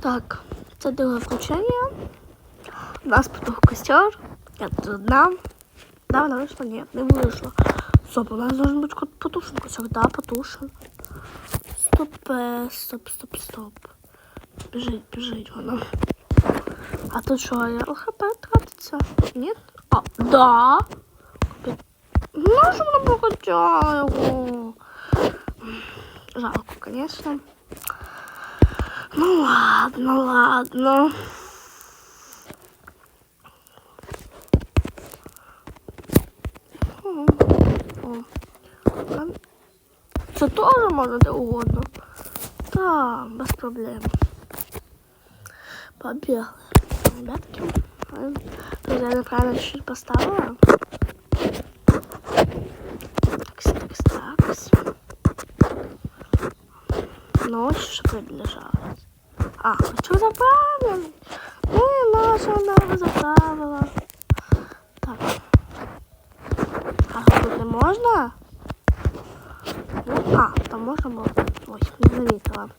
Так, це друге включення. У нас потух костер. Я тут одна. Да, вона вийшла? Ні, не вийшла. Стоп, у нас должен бути кот- потушен костер. Да, потушен. Стоп, е, стоп, стоп, стоп. Біжить, біжить вона. А тут що, я ЛХП тратиться? Ні? А, да. Капець. Ну, що вона прокачала його? Жалко, конечно. Ну ладно, ладно. Це теж можна де угодно. Так, без проблем. Побігли. Ребятки. Тут я неправильно чуть поставила. Ночь ще приближалась. А, хочу заправити. Ну і наша вона заправила. Так. А тут не можна? Ну, а, там можна було. Ой, не замітила.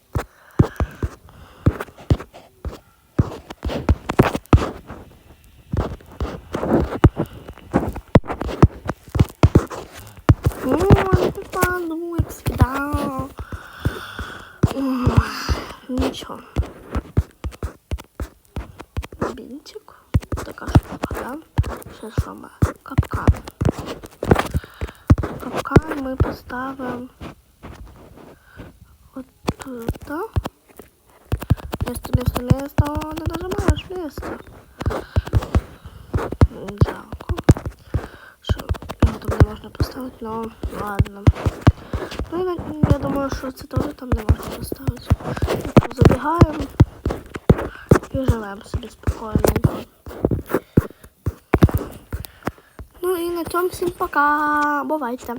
Ой, попаду, як всегда. Ой, Нічого. Бінтик. Така штука, да? Ще ми? Капкан. Капкан ми поставимо от тут? Место, место, место. Не нажимаешь место. Жалко. Його там не можна поставити, но ладно. Ну, я, думаю, що це теж там не можна поставити Так, Забігаємо і живемо собі спокійненько. Ну і на цьому всім пока. Бувайте.